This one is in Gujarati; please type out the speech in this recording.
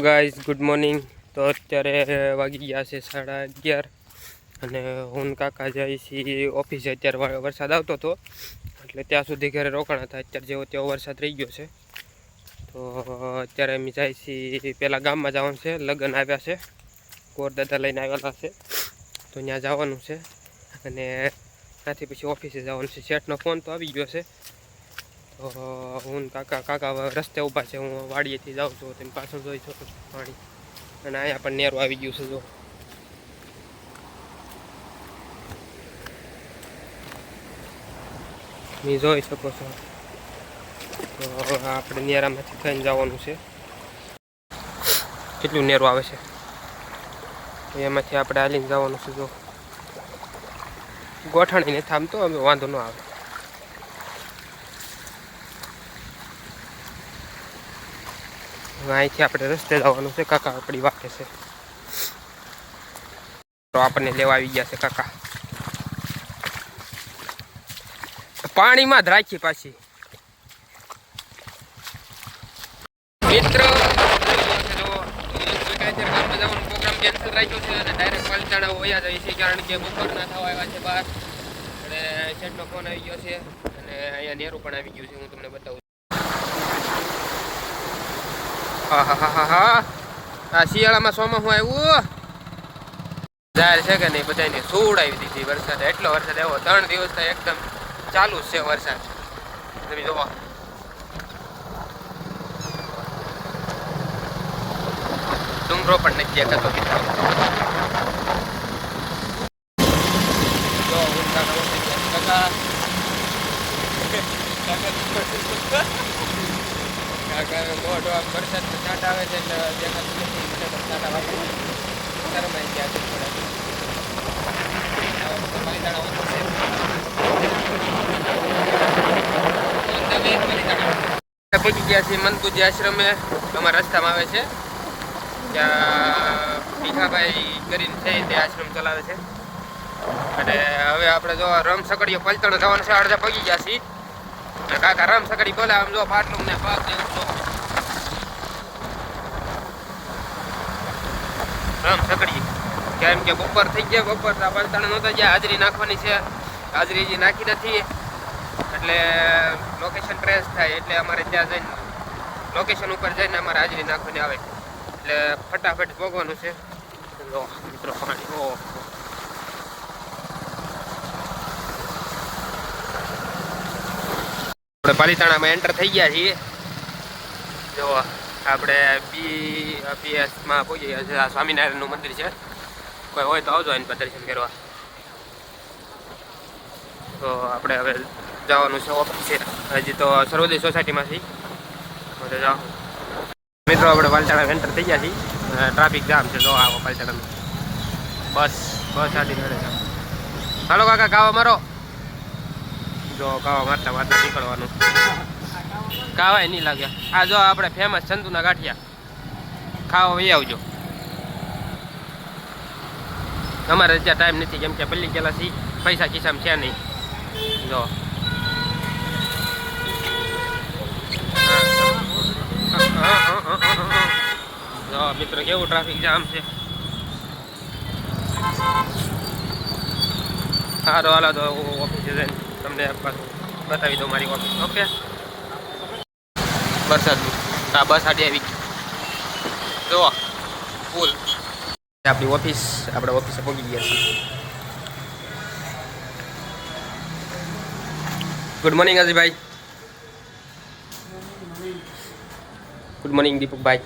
ગાઈઝ ગુડ મોર્નિંગ તો અત્યારે વાગી ગયા છે સાડા અગિયાર અને હું કાકા જાય છે ઓફિસે અત્યારે વરસાદ આવતો હતો. એટલે ત્યાં સુધી ઘરે રોકાણ હતા. અત્યારે જેવો તેવો વરસાદ રહી ગયો છે. તો અત્યારે અમે જાય છીએ પહેલાં ગામમાં જવાનું છે. લગ્ન આવ્યા છે. ગોરદાદા લઈને આવેલા છે. તો ત્યાં જવાનું છે. અને ત્યાંથી પછી ઓફિસે જવાનું છે. શેઠનો ફોન તો આવી ગયો છે. હું કાકા કાકા રસ્તે ઊભા છે, હું વાડીએથી જાઉં છું, તેમ પાછળ જોઈ છું પાણી. અને અહીંયા પણ નેરું આવી ગયું છે, જો. તમે જોઈ શકો છો. તો આપણે નેરામાંથી થઈને જવાનું છે. કેટલું નેરું આવે છે? એમાંથી આપણે હાલીને જવાનું છે, જો. ગોઠાણીને થામતો હવે વાંધો ન આવે. અહીંથી આપણે રસ્તે જવાનું છે. કાકા આપણી વાટે છે. તો આપણને લેવા આવી ગયા છે કાકા. પાણીમાં જ રાખી પાછી. મિત્રો પ્રોગ્રામ કેન્સલ રાખ્યો છે અને ડાયરેક્ટ પલચાણા વયા છે કારણ કે બપોર ના થવા આવ્યા છે બહાર અને શેઠનો ફોન આવી ગયો છે અને અહીંયા નેરું પણ આવી ગયું છે હું તમને બતાવું હા હા હા હા હા આ શિયાળામાં સોમાં હું આવ્યું જાહેર છે કે નહીં બધાને આવી દીધી વરસાદ. એટલો વરસાદ આવ્યો, ત્રણ દિવસ થાય એકદમ ચાલુ છે વરસાદ. તમે જોવો. ડુંગરો પણ નથી દેખાતો કાકા. વરસાદનો છાંટ આવે છે એટલે દેખાતું નથી તો છાંટા વાગે. પહોંચી ગયા છીએ મનપુજી આશ્રમે. અમારા રસ્તામાં આવે છે. ત્યાં ભીખાભાઈ કરીને છે તે આશ્રમ ચલાવે છે. અને હવે આપણે જો રમ સકડીએ પલતણ જવાનું છે, અડધા પગી ગયા છીએ. કાકા, રમ સકડી બોલે આમ જો ફાટલું ને પાક ને જો કેમ કે બપોર થઈ ગયા, બપોર તો પલતણ નહોતા ગયા, હાજરી નાખવાની છે. હાજરી હજી નાખી નથી. એટલે લોકેશન ટ્રેસ થાય, એટલે અમારે ત્યાં જઈને લોકેશન ઉપર જઈને અમારે હાજરી નાખવાની આવે. એટલે ફટાફટ ભોગવાનું છે. મિત્રો ઓહો. આપણે પાલીતાણામાં એન્ટર થઈ ગયા છીએ. જો, આપણે બી બીએસમાં પહોંચી ગયા છે, આ સ્વામિનારાયણનું મંદિર છે. કોઈ હોય તો આવજો એની પર દર્શન કરવા. તો આપણે હવે જવાનું છે ઓફિસે હજી તો સર્વોદય સોસાયટીમાંથી હવે જાઓ. મિત્રો, આપણે પાલચાણા એન્ટર થઈ ગયા છીએ. ટ્રાફિક જામ છે, જો આવો પાલચાણાનું બસ બસ આથી છે હાલો કાકા કાવા મારો. જો કાવા મારતા મારતા નીકળવાનું. કાવાય નહીં લાગ્યા. આ જો આપણે ફેમસ ચંદુના ગાંઠિયા. ખાવા વહી આવજો. અમારે ત્યાં ટાઈમ નથી, કેમ કે પલ્લી ગયેલા છીએ. પૈસા ખિસ્સામાં છે નહીં. જો. જો, મિત્રો, કેવું ટ્રાફિક જામ છે. સારો હાલો તો ઓફિસે જઈને. તમને બતાવી દઉં મારી ઓફિસ ઓકે વરસાદનું આ બસ આડી આવી ગઈ. જુઓ ફૂલ આપણી ઓફિસ આપણે ઓફિસે પહોંચી ગયા છીએ good morning Ajaybhai good morning દીપકભાઈ.